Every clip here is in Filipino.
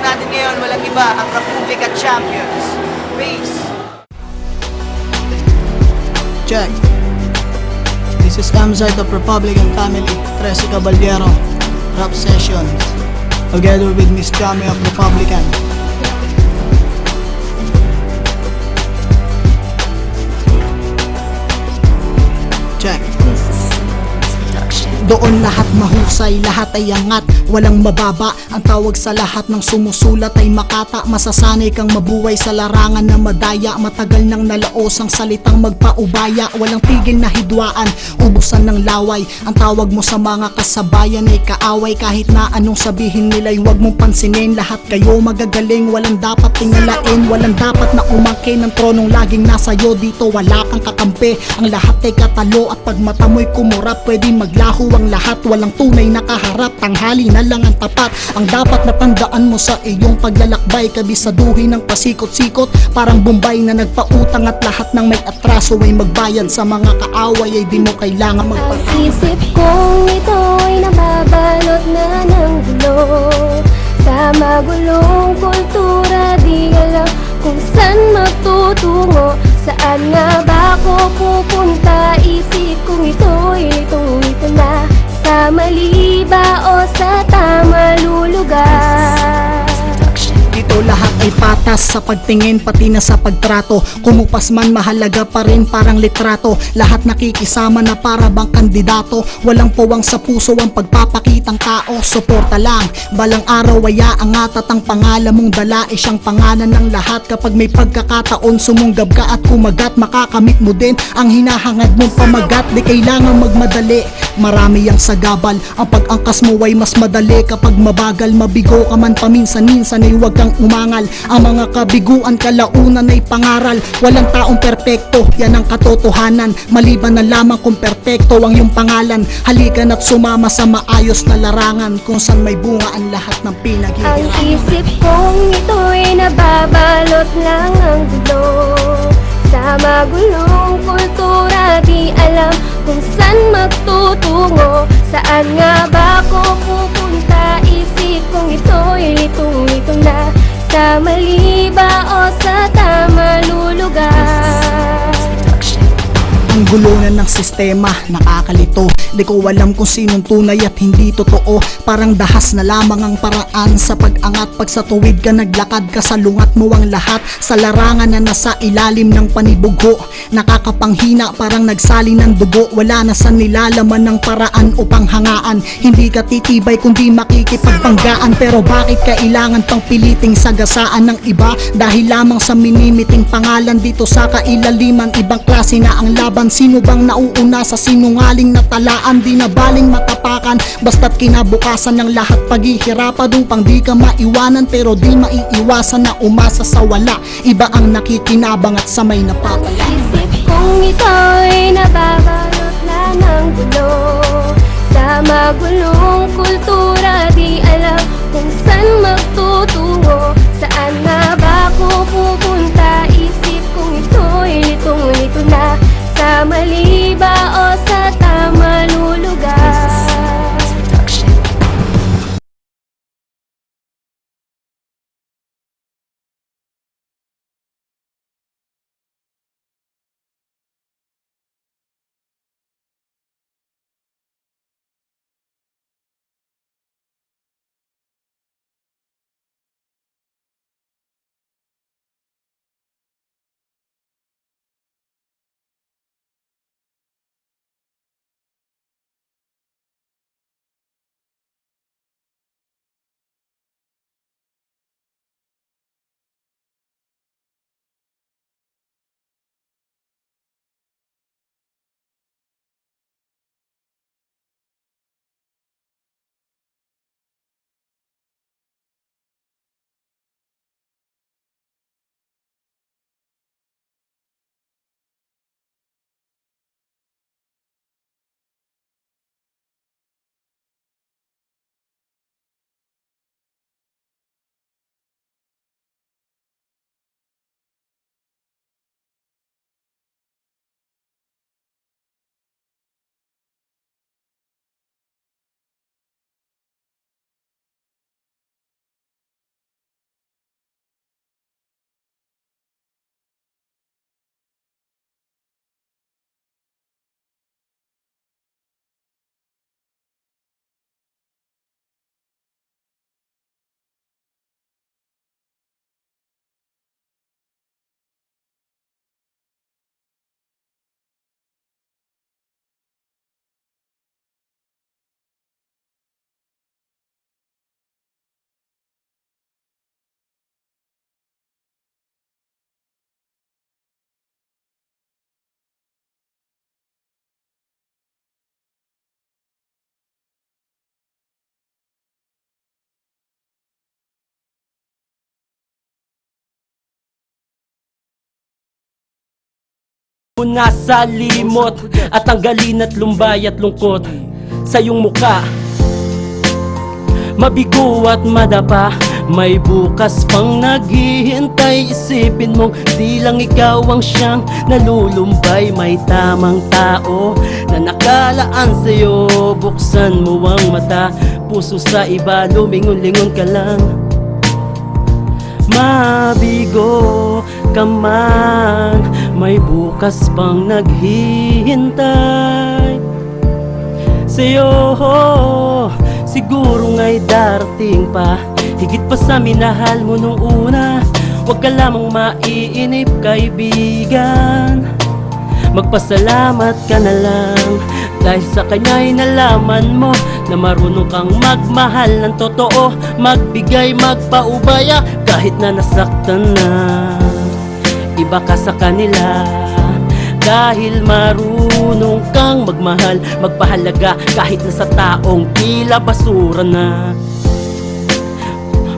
natin ngayon, walang iba, ang Republic at Champions. Peace! Check. This is Kamzite of Republican Family, Tracy Caballero, rap session. Together with Miss Jami of Republican. Doon lahat mahusay, lahat ay angat, walang mababa. Ang tawag sa lahat ng sumusulat ay makata. Masasanay kang mabuhay sa larangan na madaya. Matagal nang nalaos ang salitang magpaubaya. Walang tigil na hidwaan, ubusan ng laway. Ang tawag mo sa mga kasabayan ay kaaway. Kahit na anong sabihin nila'y wag mong pansinin. Lahat kayo magagaling, walang dapat tingalain. Walang dapat na umangkin ng tronong laging nasa'yo Dito wala kang kakampi, ang lahat ay katalo At pag mata mo'y kumurap, pwedeng maglaho ang lahat. Walang tunay na kaharap, tanghali na lang ang tapat. Ang dapat na tandaan mo sa iyong paglalakbay. Kabisaduhin ng pasikot-sikot. Parang Bombay na nagpautang at lahat ng may atraso ay magbayad. Sa mga kaaway ay di mo kailangan Ang magpatawad isip kong ito'y nababalot na ng gulo. Sa magulong kultura di alam kung saan magtutungo Saan nga ba ako pupunta? Isip kong ito'y itong ito na Sa mali ba o sa tama lulugar? Dito lahat ay patas sa pagtingin pati na sa pagtrato. Kumupas man mahalaga pa rin parang litrato. Lahat nakikisama na para bang kandidato. Walang puwang sa puso ang pagpapakitang tao. Suporta lang, balang araw ay aangat At ang pangalan mong dala. Ay siyang pangalan ng lahat. Kapag may pagkakataon sumunggab ka at kumagat Makakamit mo din ang hinahangad mong pamagat. Di kailangan magmadali Marami ang sagabal. Ang pag-angkas mo ay mas madali. Kapag mabagal, mabigo ka man paminsan-minsan ay huwag kang umangal. Ang mga kabiguan kalaunan ay pangaral. Walang taong perpekto, yan ang katotohanan. Maliban na lamang kung perpekto ang iyong pangalan. Halika na't sumama sa maayos na larangan Kung saan may bunga ang lahat ng Ang pinaghihirap isip kong ito'y nababalot lang ang gulo Sa kultura di alam kung saan magtutungo Saan nga ba ako pupunta? Isip kong ito'y litong-lito na. Sa mali ba o sa tama Na ng sistema, nakakalito. Di ko alam kung sinong tunay at hindi totoo. Parang dahas na lamang ang paraan sa pag-angat. Pag sa tuwid ka naglakad ka salungat mo ang lahat. Sa larangan na nasa ilalim ng panibugho. Nakakapanghina parang nagsali ng dugo. Wala na sa nilalaman ng paraan upang hangaan. Hindi ka titibay kundi makikipagpanggaan. Pero bakit kailangan pang piliting sagasaan ng iba? Dahil lamang sa minimiting pangalan dito sa kailaliman Ibang klase na ang laban Sino bang nauuna sa sinungaling na talaan? Di na baling matapakan. Basta't kinabukasan ng lahat paghihirapan Dung pang di ka maiwanan Pero di maiiwasan na umasa sa wala. Iba ang nakikinabang at sa may napapala. Kong ito'y nababalot na ng gulo. Sa magulong kultura di alam kung saan magtutungo Saan nga Nasa limot At tanggalin at lumbay at lungkot Sa iyong muka Mabigo at madapa May bukas pang naghihintay. Isipin mong di lang ikaw ang siyang nalulumbay. May tamang tao na nakalaan sa'yo. Buksan mo ang mata Puso sa iba, lumingon-lingon ka lang Mabigo ka man May bukas pang naghihintay. Sa'yo Siguro nga'y darating pa. Higit pa sa minahal mo nung una Huwag ka lamang maiinip kaibigan. Magpasalamat ka na lang Dahil sa kanya'y nalaman mo Na marunong kang magmahal ng totoo Magbigay, magpaubaya Kahit na nasaktan na. Iba ka sa kanila dahil marunong kang magmahal Magpahalaga kahit na sa taong tila basura na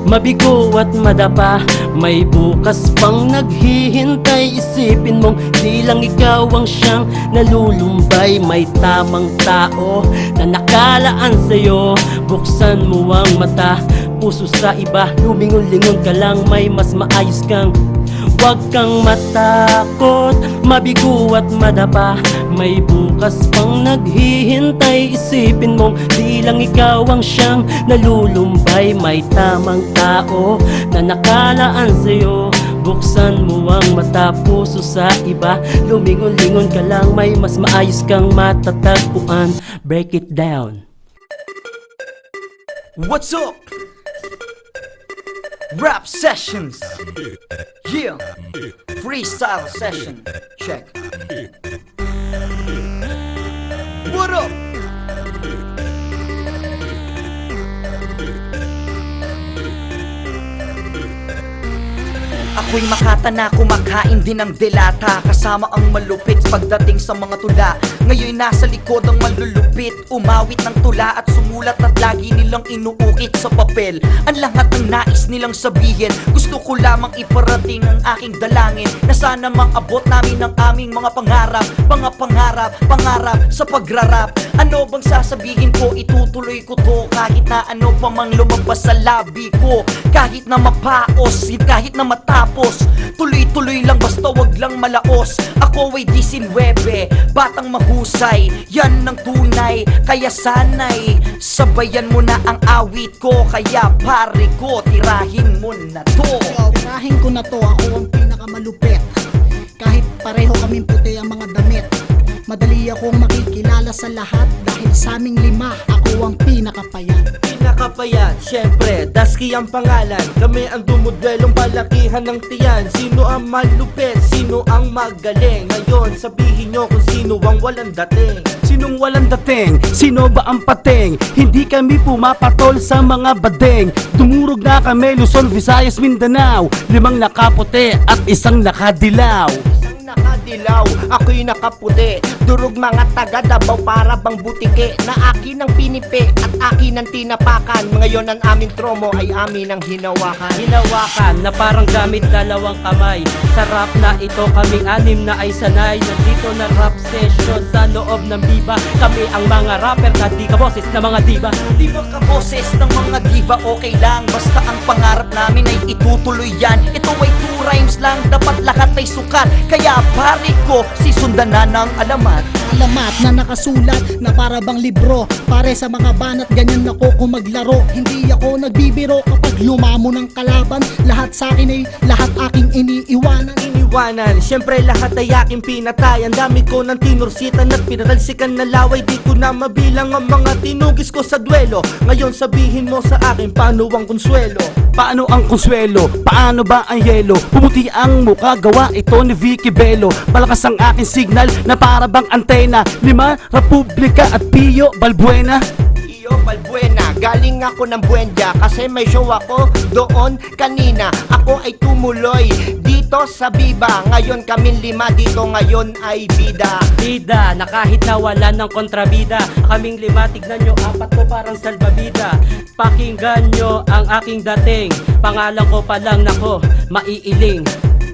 Mabigo at madapa May bukas pang naghihintay. Isipin mong di lang ikaw ang siyang nalulumbay. May tamang tao na nakalaan sa'yo. Buksan mo ang mata Puso sa iba, lumingon-lingon ka lang May mas maayos kang Huwag kang matakot, mabigo at madapa. May bukas pang naghihintay Isipin mong di lang ikaw ang siyang nalulumbay. May tamang tao na nakalaan sa'yo. Buksan mo ang mata, puso sa iba. Lumingon-lingon ka lang, may mas maayos kang matatagpuan. Break it down. What's up? Rap sessions. Yeah. Freestyle session. Check. What up? Ako'y makata na kumakain din ng delata Kasama ang malupit pagdating sa mga tula Ngayon nasa likod ang malulupit. Umawit ng tula at sumulat at lagi nilang inuukit sa papel. Ang lahat ng nais nilang sabihin. Gusto ko lamang iparating ang aking dalangin. Na sana maabot namin ang aming mga pangarap. Mga pangarap, pangarap sa pagrarap. Ano bang sasabihin ko, itutuloy ko to. Kahit na ano pa mang lumabas sa labi ko. Kahit na mapaos, kahit na matapos. Tuloy-tuloy lang basta wag lang malaos. Ako ay 19, batang mahusay Yan ang tunay, kaya sanay Sabayan mo na ang awit ko. Kaya pare ko, tirahin mo na to. Tirahin ko na to, ako ang pinakamalupit Kahit pareho kaming puti ang mga damit Madali akong makikilala sa lahat sa aming lima, ako ang pinakapayat Pinakapayat, syempre, Dasky ang pangalan. Kami ang dumudwelong palakihan ng tiyan. Sino ang malupit, sino ang magaling? Ngayon, sabihin nyo kung sino ang walang dating. Sinong walang dating? Sino ba ang pating? Hindi kami pumapatol sa mga badeng. Dumurog na kami Luzon, Visayas, Mindanao. Limang nakaputi at isang nakadilaw Nakadilaw, ako'y nakaputi. Durog mga taga Davao para bang butike Na akin ang pinipi at akin ang tinapakan. Ngayon ang aming tromo ay amin ang hinawakan. Hinawakan na parang gamit dalawang kamay. Sa rap na ito kaming anim na ay sanay. Nandito na rap session sa loob ng biba Kami ang mga rapper na di kaboses na mga diba Di ba ka boses ng mga diva okay lang. Basta ang pangarap namin ay itutuloy yan. Ito ay two rhymes lang, dapat lahat ay sukat. Kaya pare ko, si sundan na ng alamat. Alamat na nakasulat na para bang libro Pare sa mga banat ganyan ako kung maglaro. Hindi ako nagbibiro kapag lumamo ng kalaban. Lahat sa akin ay lahat aking iniiwanan iniwanan Siyempre lahat ay aking pinatay. Ang dami ko ng tinursitan at pinatalsikan na laway. Di ko na mabilang ang mga tinugis ko sa duelo. Ngayon sabihin mo sa akin paano ang konsuelo? Paano ang konsuelo? Paano ba ang yelo? Pumuti ang mukha, gawa ito ni Vicky Bello. Malakas ang aking signal na para bang antena. Lima, Republika at Pio Balbuena. Iyo Balbuena, galing ako ng Buendia. Kasi may show ako doon kanina. Ako ay tumuloy dito sa Biba. Ngayon kaming lima dito ngayon ay bida. Bida, na kahit na wala ng kontrabida Kaming lima, tignan nyo, apat ko parang salbabida Pakinggan nyo ang aking dating. Pangalan ko pa lang nako, maiiling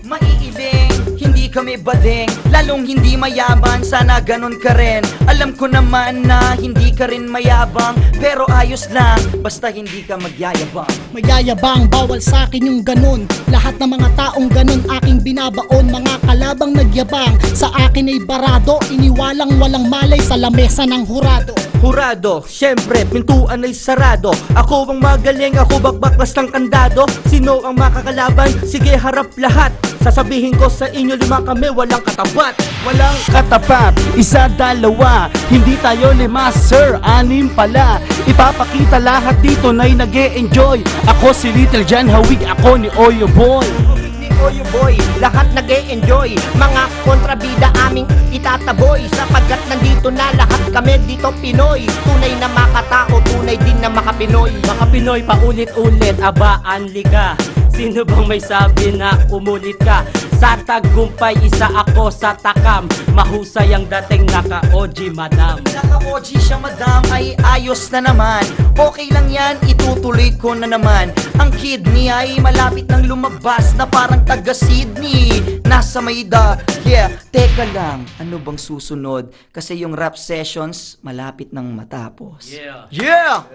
Maiiling Hindi kami bading, lalong hindi mayaman Sana ganon ka rin. Alam ko naman na hindi ka rin mayabang Pero ayos lang, basta hindi ka magyayabang. Mayayabang, bawal sa akin yung ganun. Lahat ng mga taong ganun aking binabaon. Mga kalabang nagyabang Sa akin ay barado. Iniwalang walang malay sa lamesa ng hurado Hurado, syempre, pintuan ay sarado. Ako ang magaling, ako bakbaklas ng kandado. Sino ang makakalaban? Sige, harap lahat. Sasabihin ko sa inyo, lima kami, walang katapat. Walang katapat, isa, dalawa. Hindi tayo lima, sir, anim pala. Ipapakita lahat dito na'y nag enjoy Ako si Little John, hawig ako ni Oyo Boy ni Oyo Boy Lahat nag enjoy Mga kontrabida aming itataboy Sapagkat nandito na lahat kami dito Pinoy. Tunay na makatao, tunay din na makapinoy. Mga Pinoy paulit-ulit, aba, anli ka Sino bang may sabi na umulit ka? Sa tagumpay, isa ako sa takam. Mahusay ang dating naka-OG, madam. Naka-OG siya madam. Ay ayos na naman. Okay lang yan, itutuloy ko na naman. Ang kidney ay malapit nang lumabas Na parang taga Sydney. Nasa Maida. Yeah, teka lang. Ano bang susunod? Kasi yung rap sessions malapit nang matapos. Yeah. Yeah!